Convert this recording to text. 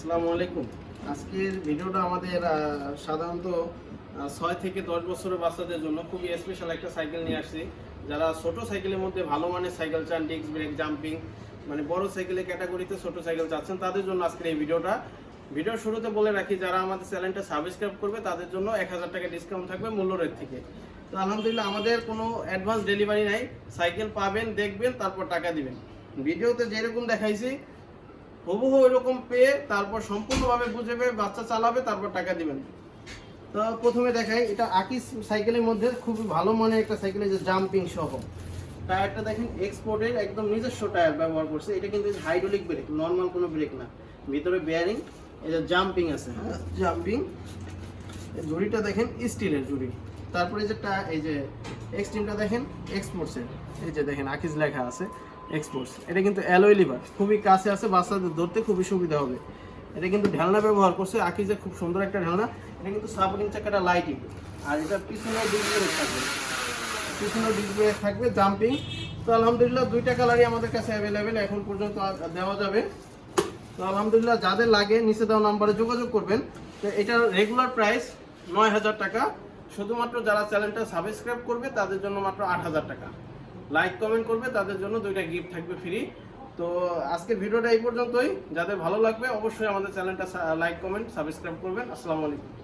আসসালামু আলাইকুম। আজকের ভিডিওটা আমাদের সাধারণত ছয় থেকে দশ বছরের বাচ্চাদের জন্য খুবই স্পেশাল একটা সাইকেল নিয়ে আসছি। যারা ছোট সাইকেলের মধ্যে ভালো মানের সাইকেল চান ডিস্ক ব্রেক জাম্পিং মানে বড় সাইকেলের ক্যাটাগরিতে ছোট সাইকেল চাচ্ছেন, তাদের জন্য আজকের এই ভিডিওটা। ভিডিওর শুরুতে বলে রাখি, যারা আমাদের চ্যানেলটা সাবস্ক্রাইব করবে, তাদের জন্য এক হাজার টাকা ডিসকাউন্ট থাকবে মূল্য রেট থেকে। তো আলহামদুলিল্লাহ, আমাদের কোনো অ্যাডভান্স ডেলিভারি নাই। সাইকেল পাবেন, দেখবেন, তারপর টাকা দিবেন। ভিডিওতে যেরকম দেখাইছি হুবহু এরকম পেয়ে তারপর সম্পূর্ণভাবে বুঝে পেয়ে বাচ্চা চালাবে, তারপর টাকা দিবেন। তো প্রথমে দেখাই, এটা আকিস সাইকেলের মধ্যে খুব ভালো মানের একটা সাইকেল যে জাম্পিং সহ। টায়ারটা দেখেন এক্সপোর্টের একদম নিজস্ব টায়ার ব্যবহার করছে। এটা কিন্তু হাইড্রোলিক ব্রেক নর্মাল কোনো ব্রেক না। ভিতরে বেয়ারিং যে জাম্পিং আছে হ্যাঁ? জাম্পিং জুড়িটা দেখেন, স্টিলের জুড়ি। তারপরে যে এই যে এক্সট্রিমটা দেখেন এক্সপোর্টসের এই যে দেখেন আকিস লেখা আছে। এক্সপোর্টস এটা কিন্তু অ্যালয় লিভার খুবই কাছে আছে, বাচ্চাদের ধরতে খুবই সুবিধা হবে। এটা কিন্তু ঢালনা ব্যবহার করছে। আকিজে খুব সুন্দর একটা ঢালনা। এটা কিন্তু সাপোর্টিং চাকাটা লাইটিং আর এটা পিছনে ডিসপ্লে থাকবে। পিছনে ডিসপ্লে থাকবে জাম্পিং তো আলহামদুলিল্লাহ দুইটা কালারই আমাদের কাছে অ্যাভেলেবেল এখন পর্যন্ত দেওয়া যাবে। তো আলহামদুলিল্লাহ যাদের লাগে, নিচে দেওয়া নাম্বারে যোগাযোগ করবেন। তো এটার রেগুলার প্রাইস নয় হাজার টাকা। শুধুমাত্র যারা চ্যানেলটা সাবস্ক্রাইব করবে, তাদের জন্য মাত্র আট হাজার টাকা। লাইক কমেন্ট করবে, তাদের জন্য দুইটা গিফট থাকবে ফ্রি তো আজকের ভিডিওটা এই পর্যন্তই। যাদের ভালো লাগবে, অবশ্যই আমাদের চ্যানেলটা লাইক কমেন্ট সাবস্ক্রাইব করবেন। আসসালামু আলাইকুম।